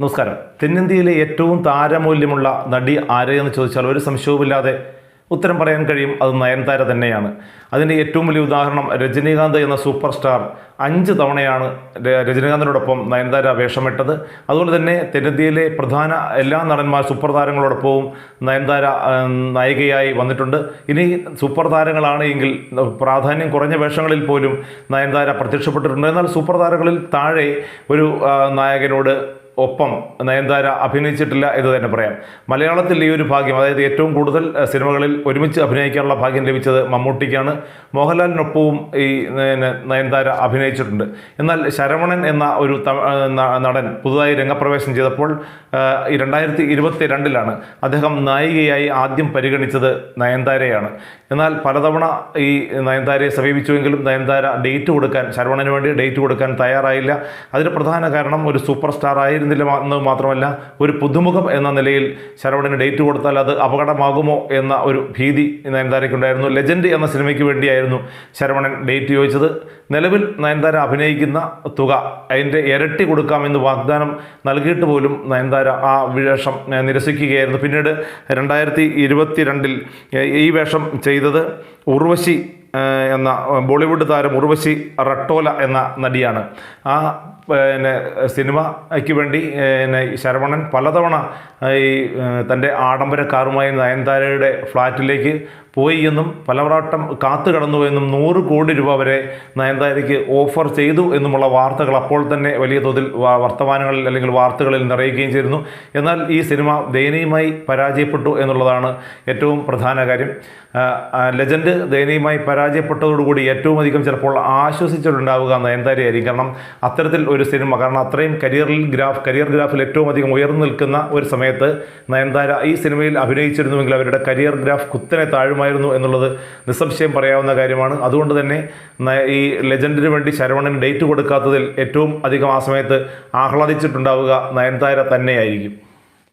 നമസ്കാരം. തെന്നിന്ത്യയിലെ ഏറ്റവും താരമൂല്യമുള്ള നടി ആരെയെന്ന് ചോദിച്ചാൽ ഒരു സംശയവുമില്ലാതെ ഉത്തരം പറയാൻ കഴിയും. അത് നയൻതാര തന്നെയാണ്. അതിന്റെ ഏറ്റവും വലിയ ഉദാഹരണം രജനീകാന്ത് എന്ന സൂപ്പർ സ്റ്റാർ അഞ്ച് തവണയാണ് രജനീകാന്തിനോടൊപ്പം നയൻതാര വേഷമിട്ടത്. അതുപോലെ തന്നെ തെന്നിന്ത്യയിലെ പ്രധാന എല്ലാ നടന്മാർ സൂപ്പർ താരങ്ങളോടൊപ്പവും നയൻതാര നായികയായി വന്നിട്ടുണ്ട്. ഇനി സൂപ്പർ താരങ്ങളാണ് എങ്കിൽ പ്രാധാന്യം കുറഞ്ഞ വേഷങ്ങളിൽ പോലും നയൻതാര പ്രത്യക്ഷപ്പെട്ടിട്ടുണ്ട്. എന്നാൽ സൂപ്പർ താരങ്ങളിൽ താഴെ ഒരു നായകനോട് ഒപ്പം നയൻതാര അഭിനയിച്ചിട്ടില്ല എന്ന് തന്നെ പറയാം. മലയാളത്തിൽ ഈ ഒരു ഭാഗ്യം അതായത് ഏറ്റവും കൂടുതൽ സിനിമകളിൽ ഒരുമിച്ച് അഭിനയിക്കാനുള്ള ഭാഗ്യം ലഭിച്ചത് മമ്മൂട്ടിക്കാണ്. മോഹൻലാലിനൊപ്പവും ഈ നയൻതാര അഭിനയിച്ചിട്ടുണ്ട്. എന്നാൽ ശരവണൻ എന്ന ഒരു നടൻ പുതുതായി രംഗപ്രവേശം ചെയ്തപ്പോൾ രണ്ടായിരത്തി ഇരുപത്തി രണ്ടിലാണ് അദ്ദേഹം നായികയായി ആദ്യം പരിഗണിച്ചത് നയൻതാരയാണ്. എന്നാൽ പലതവണ ഈ നയൻതാരയെ സമീപിച്ചുവെങ്കിലും നയൻതാര ഡേറ്റ് കൊടുക്കാൻ ശരവണന് വേണ്ടി ഡേറ്റ് കൊടുക്കാൻ തയ്യാറായില്ല. അതിന് പ്രധാന കാരണം ഒരു സൂപ്പർ സ്റ്റാർ ആയിരുന്നില്ല മാ- എന്ന് മാത്രമല്ല ഒരു പുതുമുഖം എന്ന നിലയിൽ ശരവണന് ഡേറ്റ് കൊടുത്താൽ അത് അപകടമാകുമോ എന്ന ഒരു ഭീതി നയൻതാരയ്ക്കുണ്ടായിരുന്നു. ലെജൻഡ് എന്ന സിനിമയ്ക്ക് വേണ്ടിയായിരുന്നു ശരവണൻ ഡേറ്റ് ചോദിച്ചത്. നിലവിൽ നയൻതാര അഭിനയിക്കുന്ന തുക അതിന്റെ ഇരട്ടി കൊടുക്കാമെന്ന് വാഗ്ദാനം നൽകിയിട്ട് പോലും നയൻതാര ആ വേഷം നിരസിക്കുകയായിരുന്നു. പിന്നീട് രണ്ടായിരത്തി ഇരുപത്തി രണ്ടിൽ ഈ വേഷം ചെയ്തത് ഉർവശി എന്ന ബോളിവുഡ് താരം ഉർവശി റട്ടോല എന്ന നടിയാണ്. ആ പിന്നെ സിനിമയ്ക്ക് വേണ്ടി പിന്നെ ശരവണൻ പലതവണ ഈ തന്റെ ആഡംബര കാറുമായി നയൻതാരയുടെ ഫ്ലാറ്റിലേക്ക് പോയി എന്നും പലവട്ടം കാത്തു കടന്നു എന്നും നൂറ് കോടി രൂപ വരെ നയൻതാരയ്ക്ക് ഓഫർ ചെയ്തു എന്നുമുള്ള വാർത്തകൾ അപ്പോൾ തന്നെ വലിയ തോതിൽ വർത്തമാനങ്ങളിൽ അല്ലെങ്കിൽ വാർത്തകളിൽ നിറയുകയും ചെയ്തിരുന്നു. എന്നാൽ ഈ സിനിമ ദയനീയമായി പരാജയപ്പെട്ടു എന്നുള്ളതാണ് ഏറ്റവും പ്രധാന കാര്യം. ലെജൻഡ് ദയനീയമായി പരാജയപ്പെട്ടതോടുകൂടി ഏറ്റവും അധികം ചിലപ്പോൾ ആശ്വസിച്ചിട്ടുണ്ടാവുക നയൻതാരയായിരിക്കും കാരണം അത്തരത്തിൽ ഒരു സിനിമ കാരണം അത്രയും കരിയറിൽ ഗ്രാഫ് കരിയർ ഗ്രാഫിൽ ഏറ്റവും അധികം ഉയർന്നു നിൽക്കുന്ന ഒരു സമയത്ത് നയൻതാര ഈ സിനിമയിൽ അഭിനയിച്ചിരുന്നുവെങ്കിൽ അവരുടെ കരിയർ ഗ്രാഫ് കുത്തനെ താഴുമായിരുന്നു എന്നുള്ളത് നിസ്സംശയം പറയാവുന്ന കാര്യമാണ്. അതുകൊണ്ട് തന്നെ ഈ ലെജൻഡിന് വേണ്ടി ശരവണൻ ഡേറ്റ് കൊടുക്കാത്തതിൽ ഏറ്റവും അധികം ആ സമയത്ത് ആഹ്ലാദിച്ചിട്ടുണ്ടാവുക നയൻതാര തന്നെയായിരിക്കും.